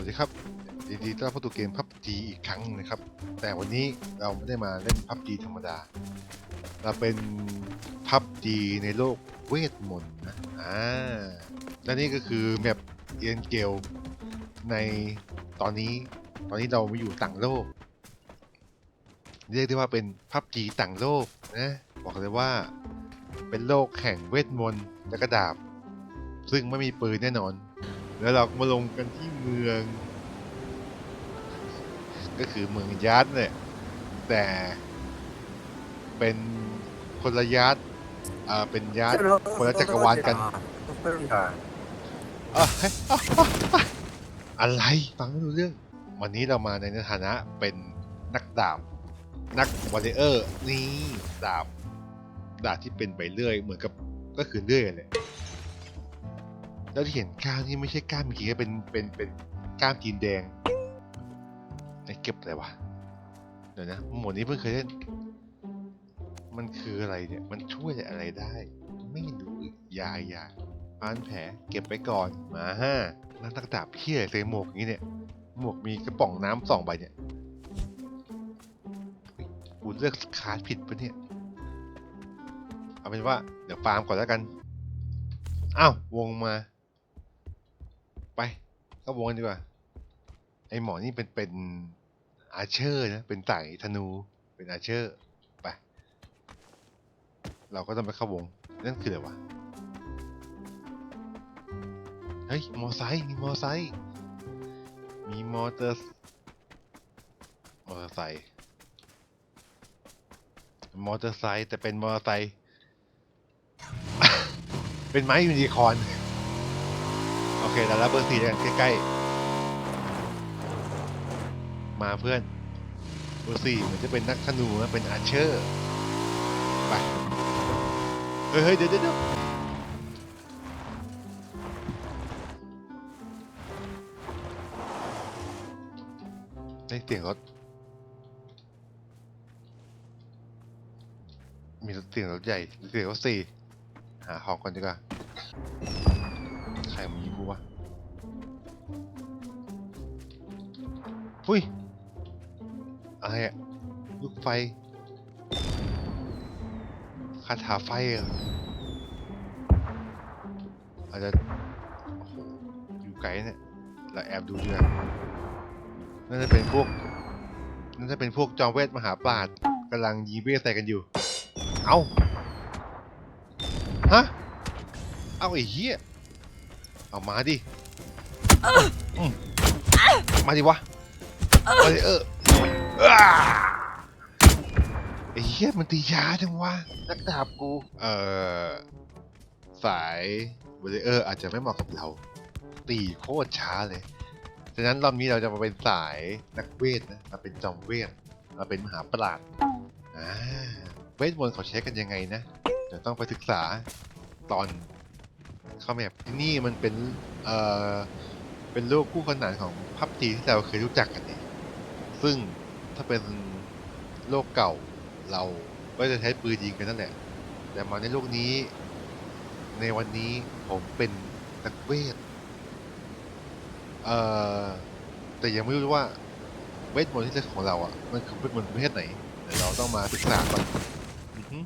วัสดีครับยินดีต้อนรับเข้าสู่เกมพับจีอีกครั้งหนึ่งนะครับ แต่วันนี้เราไม่ได้มาเล่นพับจีธรรมดา เราเป็นพับจีในโลกเวทมนต์นะอ่าและนี่ก็คือแมปเอ็นเกลในตอนนี้ตอนนี้เรามาอยู่ต่างโลก เรียกได้ว่าเป็นพับจีต่างโลกนะบอกเลยว่าเป็นโลกแห่งเวทมนต์และกระดาบ ซึ่งไม่มีปืนแน่นอน แล้วเราก็มาลงกันที่เมือง ก็คือเมืองยัดเนี่ย แต่เป็นคนละยัดอ่าเป็นยัดคนละจักรวาลกันอะเฮ้ยอะอะอะอะไรฟังไม่รู้เรื่อง วันนี้เรามาในฐานะเป็นนักดาบนักวอลเลเยอร์นี่ดาบดาบที่เป็นใบเลื่อยเหมือนกับก็คือเลื่อยเลย แล้วที่เห็นก้ามนี่ไม่ใช่ก้ามเมื่กี้เป็นเป็นเป็นก้ามจีนแดงไอ้เก็บอะไรวะเดี๋ยวนะหมวดนี้เพิ่งเคยเล่น มันคืออะไรเนี่ย มันช่วยอะไรได้ ไม่รู้อีกยายาพานแผลเก็บไปก่อนมาห้านักตักดาบเพี้ยใส่หมวกอย่างนี้เนี่ยหมวกมีกระป๋องน้ำสองใบเนี่ยเฮ้ยกูเลือกคาร์ดผิดปะเนี่ย เอาเป็นว่า เดี๋ยวฟาร์มก่อนแล้วกัน อ้าว วงมา ไปเข้าวงกันดีกว่า ไอหมอนี่เป็นเป็นอาเชอร์นะ เป็นสายธนู เป็นอาเชอร์ไป เราก็ต้องไปเข้าวง นั่นคืออะไรวะ เฮ้ย มอไซค์มีมอไซค์ มีมอเตอร์ มอเตอร์ไซค์ มอเตอร์ไซค์แต่เป็นมอเตอร์ไซค์ เป็นไม้ยูนิคอร์น เคแล้วรับเบอร์สี่กันใกล้ๆ มาเพื่อน เบอร์สี่เหมือนจะเป็นนักธนูนะเป็นอาร์เชอร์ ไป เฮ้ยเดี๋ยวเดี๋ยวเดี๋ยวได้เสียงรถ มีเสียงรถใหญ่ เสียงรถสี่ หาหอกก่อนดีกว่า รมันยิงกูวะหุ้ยอะไรอะลูกไฟคาถาไฟเหรออาจจะโอ้โหอยู่ไกลเนี่ยเราแอบดูดีกว่าน่าจะเป็นพวกน่าจะเป็นพวกจอมเวทมหาปราชญ์กำลังยิงเวทใส่กันอยู่ เอาฮะ เอาไอ้เหี้ย เอามาดิอืมมาดิวะ มาดิเอออ้าไอ้เหี้ยมันตีช้าจังวะนักดาบกู เอ่อ สายเวลเออร์อาจจะไม่เหมาะกับเรา ตีโคตรช้าเลย ฉะนั้นรอบนี้เราจะมาเป็นสายนักเวทนะมาเป็นจอมเวทมาเป็นมหาปราชญ์อ่าเวทมนต์เขาใช้กันยังไงนะ เดี๋ยวต้องไปศึกษาตอน เข้าแมปที่นี่มันเป็นเอ่อเป็นโลกคู่ขนานของพับจีที่เราเคยรู้จักกันเนี่ซึ่งถ้าเป็นโลกเก่าเราก็จะใช้ปืนยิงกันนั่นแหละ แต่มาในโลกนี้ ในวันนี้ผมเป็นนักเวท เอ่อ แต่ยังไม่รู้ว่าเวทมนต์ที่จะของเราอะ มันคือเวทมนต์ประเภทไหนเดี๋ยวเราต้องมาศึกษาก่อนอือฮึ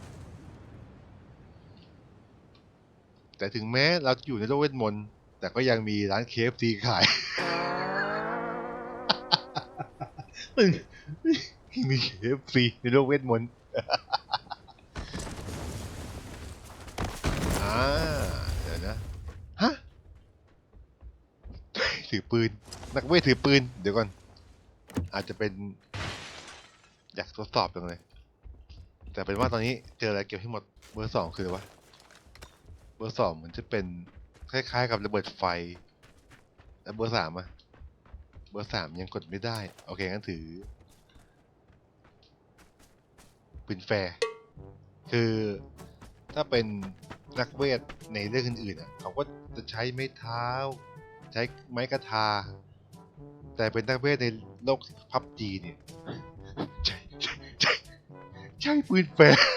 แต่ถึงแม้เราจะอยู่ในโลกเวทมนต์แต่ก็ยังมีร้านเคฟซีขาย มันมีเคฟซีในโลกเวทมนต์อ่าเดี๋ยวนะฮะถือปืน นักเวทถือปืน เดี๋ยวก่อน อาจจะเป็น อยากทดสอบจังเลย แต่เป็นว่าตอนนี้เจออะไรเก็บให้หมดเบอร์สองคืออะไรวะ เบอร์สองเหมือนจะเป็นคล้ายๆกับระเบิดไฟ แล้วเบอร์สามอะเบอร์สามยังกดไม่ได้ โอเคงั้นถือปืนแฟร์คือถ้าเป็นนักเวทในเรื่องอื่นๆอะเขาก็จะใช้ไม้เท้า ใช้ไม้กระทา แต่เป็นนักเวทในโลกพับจีเนี่ยใช่ใช่ใช่ใช่ปืนแฟร์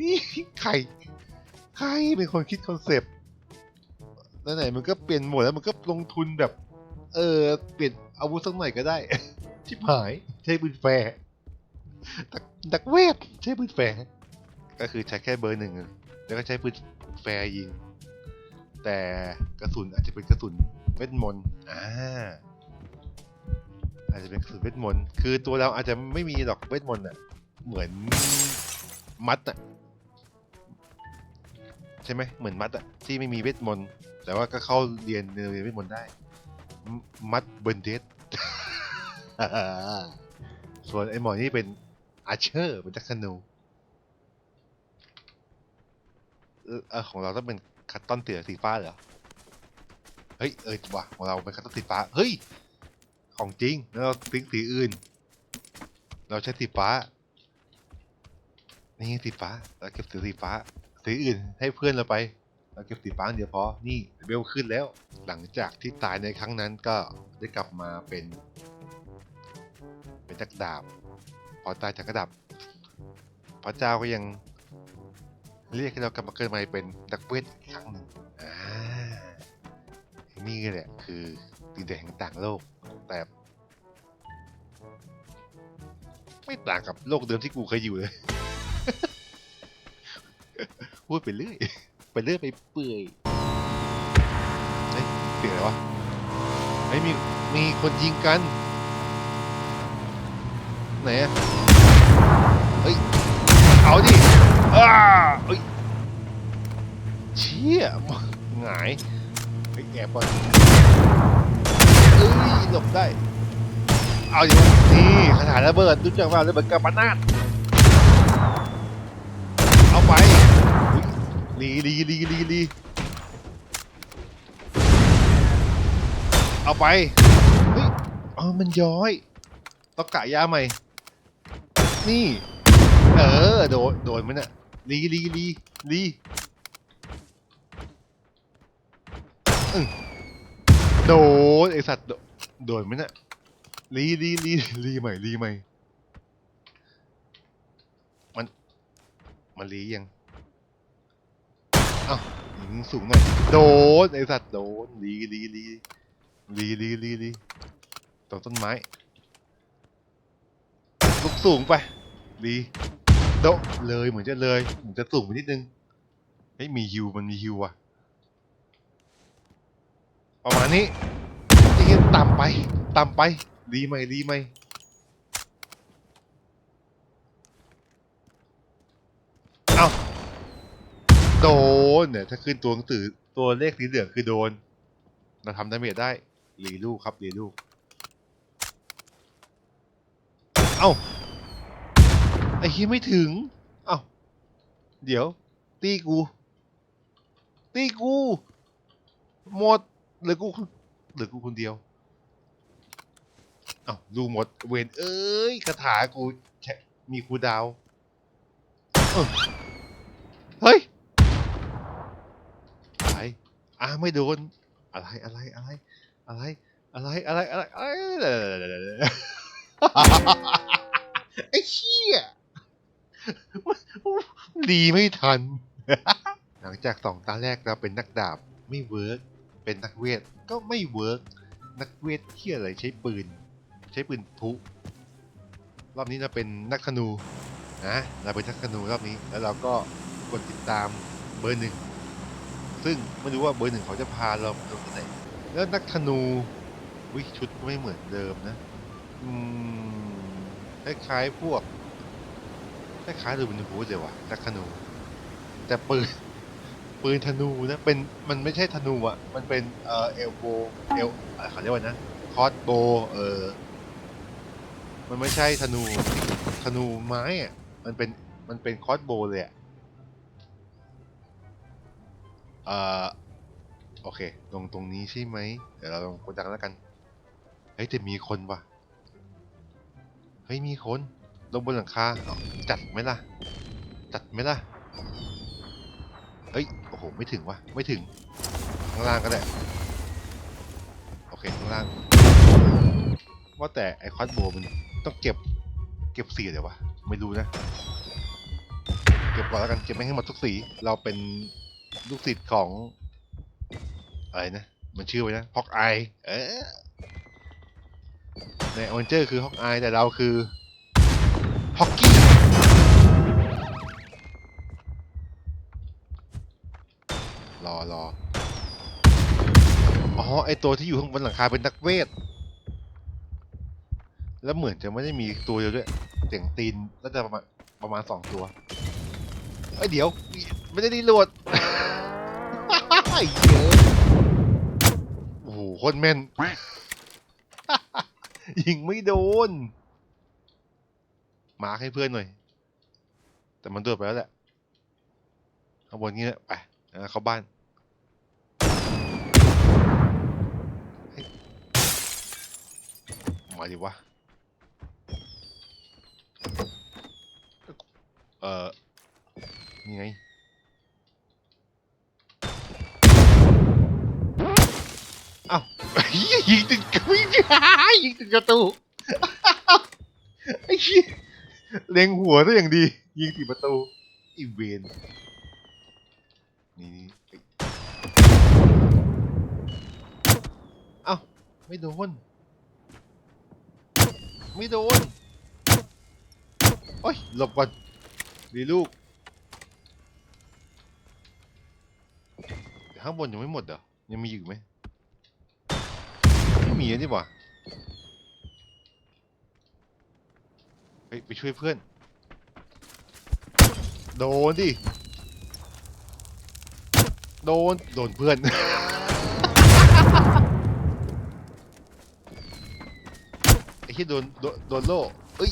นี่ใครใครเป็นคนคิดคอนเซปต์ไหนๆมันก็เปลี่ยนหมดแล้วมันก็ลงทุนแบบ เออเปลี่ยนอาวุธสักหน่อยก็ได้ชิบหายใช้ปืนแฟร์ดักดักเวทใช้ปืนแฟร์ก็คือใช้แค่เบอร์หนึ่งแล้วก็ใช้ปืนแฟร์ยิง แต่กระสุนอาจจะเป็นกระสุนเวทมนต์อ่าอาจจะเป็นกระสุนเวทมนต์คือตัวเราอาจจะไม่มีหรอกเวทมนต์อะเหมือนมัดอะ ใช่ไหมเหมือนมัดอะที่ไม่มีเวทมนต์แต่ว่าก็เข้าเรียนเรียนเวทมนต์ได้ มัดเบิร์นเดสส่วนไอ้หมอนี่เป็นอาเชอร์เป็นจักรนูเออของเราต้องเป็นคัตตอนเตือสีฟ้าเหรอ เฮ้ย เออว่ะของเราเป็นคัตตอนสีฟ้า เฮ้ย ของจริง แล้วเราทิ้งสีอื่น เราใช้สีฟ้า นี่สีฟ้า เราเก็บสีสีฟ้า สีอื่นให้เพื่อนเราไป เราเก็บสีฟ้าอันเดียวพอ นี่เบลขึ้นแล้ว หลังจากที่ตายในครั้งนั้นก็ได้กลับมาเป็น เป็นนักดาบ พอตายจากกระดับ พระเจ้าก็ยังเรียกให้เรากลับมาเกิดใหม่เป็นนักเวทอีกครั้งหนึ่งอ่านี่แหละคือดินแดนแห่งต่างโลกแต่ ไม่ต่างกับโลกเดิมที่กูเคยอยู่เลย พูดไปเรื่อย ไปเรื่อยไปเปื่อยเฮ้ยเสียงอะไรวะเฮ้ยมีมีคนยิงกัน ไหนอะเฮ้ย เอาดิอ้าเฮ้ยเชี่ยหงายเฮ้ยแอบก่อนเอ้ยหลบได้ เอาดินี่คาถาระเบิดรู้จักว่าระเบิดกับปนาดเอาไปอุ๊ย ลีลีลีลีลีเอาไปเฮ้ยอ๋อมันย้อยต้องกะยาใหม่ นี่ เออ โดนโดนมันอะลีลีลีลีโดนไอสัตว์โดนมันอะลีลีลีลีใหม่ลีใหม่ มัน มันลียัง ยิงสูงหน่อย โดนไอสัตว์โดนลีลีลีลีลีลีลีตรงต้นไม้ลุกสูงไปดีโดเลยเหมือนจะเลยเหมือนจะสูงไปนิดนึงเฮ้ยมีฮิวมันมีฮิวอะประมาณนี้นี่ต่ำไปต่ำไปดีไหมดีไหมเอ้า โดนเนี่ยถ้าขึ้นตัวหนังสือตัวเลขสีเหลืองคือโดน เราทำดาเมจได้รีลูกครับรีลูก เอ้า ไอ้เฮียไม่ถึง เอ้า เดี๋ยว ตีกู ตีกู หมดเหลือกูเหลือกูคนเดียว เอ้าดูหมด เวนเอ้ยคาถากูมีคูดาว เฮ้ย อ่าไม่โดน อะไรอะไรอะไร อะไร อะไรอะไรอะไรอะไรไอ้เชี่ยดีไม่ทัน หลังจากสองตาแรกเราเป็นนักดาบไม่เวิร์กเป็นนักเวทก็ไม่เวิร์กนักเวทเที่ยอะไรใช้ปืน ใช้ปืนพุรอบนี้เราเป็นนักธนูนะเราเป็นนักธนูรอบนี้แล้วเราก็กดติดตามเบอร์หนึ่ง ซึ่งไม่รู้ว่าเบอร์หนึ่งเขาจะพาเราไปตรงที่ไหนแล้วนักธนูวิชุดก็ไม่เหมือนเดิมนะ อืมคล้ายๆพวกคล้ายๆโรบินฮูดเลยว่ะนักธนู แต่ปืนปืนธนูนะเป็นมันไม่ใช่ธนูอะ มันเป็นเอ่อเอลโบเอลเขาเรียกว่านะคอสโบเออมันไม่ใช่ธนูธนูไม้อะมันเป็นมันเป็นคอสโบเลยอะ อ่อโอเคตรงตรงนี้ใช่ไหม เดี๋ยวเราลองกดดังแล้วกัน เฮ้ยแต่มีคนวะเฮ้ยมีคน ลงบนหลังคาเอาจัดไหมล่ะ จัดไหมล่ะ เฮ้ย โอ้โห ไม่ถึงวะไม่ถึง ข้างล่างก็ได้ โอเค ข้างล่าง ว่าแต่ไอคอนโบมันต้องเก็บ เก็บสีเดี๋ยววะ ไม่รู้นะ เก็บก่อนแล้วกัน เก็บไม่ให้หมดทุกสี เราเป็น ลูกศิษย์ของอะไรนะ มันชื่อไว้นะฮอกอายเออในอเวนเจอร์คือฮอกอายแต่เราคือฮอกกี้รอรออ๋อไอตัวที่อยู่ข้างบนหลังคาเป็นนักเวท แล้วเหมือนจะไม่ได้มีตัวเดียวด้วยเสียงตีนน่าจะประมาณประมาณสองตัว เอ้ยเดี๋ยวไม่ได้รีโหลดไอ้เหี้ยโอ้โหโคนแม่น ยิงไม่โดน มาร์คให้เพื่อนหน่อย แต่มันโดดไปแล้วแหละข้างบนนี้แหละไปเอาเข้าบ้านเฮ้ยมาดิวะ เอ่อ นี่ไงเอ้ายิงติดกระไม่ยิงติดกระตูไอ้เหี้ยเล็งหัวซะอย่างดี ยิงติดประตูอีเวนนี่เอ้ยเอ้าไม่โดนไม่โดนโอ้ยหลบก่อนดีลูก ข้างบนยังไม่หมดเหรอยังมีอยู่ไหมไม่มีนี่หว่าเฮ้ยไปช่วยเพื่อน โดนดิ โดน โดนเพื่อน ไอ้ที่โดนโดนโดนโล่เอ้ย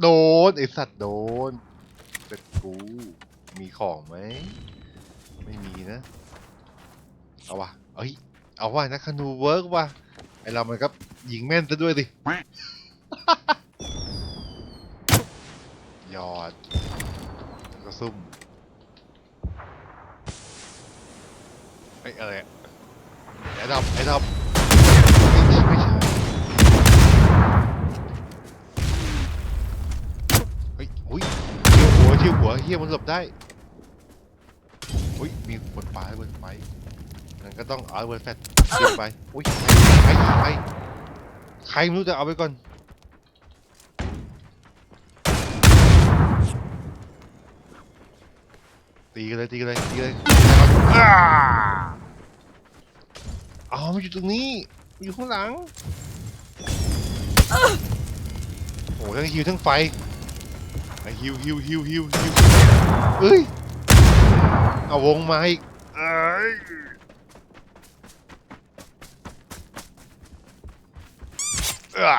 โดน ไอสัตว์โดนแต่กู มีของไหม ไม่มีนะ เอาวะเอ้ย เอาว่านักคนูเวิร์กวะไอเรามันก็ยิงแม่นซะด้วยสิยอดก็ซุ่มไอ้อะไรไอ้ดับไอ้ดับไม่ใช่เฮ้ยอุ้ยเชี่ยวหัวเชี่ยวหัวเฮียมันหลบได้ มีคนปาระเบิดไฟงั้นก็ต้องเอาระเบิดแฟลชเก็บไปอุ้ยใครใครใครไม่รู้จะเอาไปก่อนตีกันเลยตีกันเลยตีกันเลยอ้าอ๋อมันอยู่ตรงนี้มันอยู่ข้างหลังโอ้ทั้งฮิวทั้งไฟไอฮิวฮิวฮิวฮิวฮิวเอ้ย เอาวงมาให้เอ้ยอ่า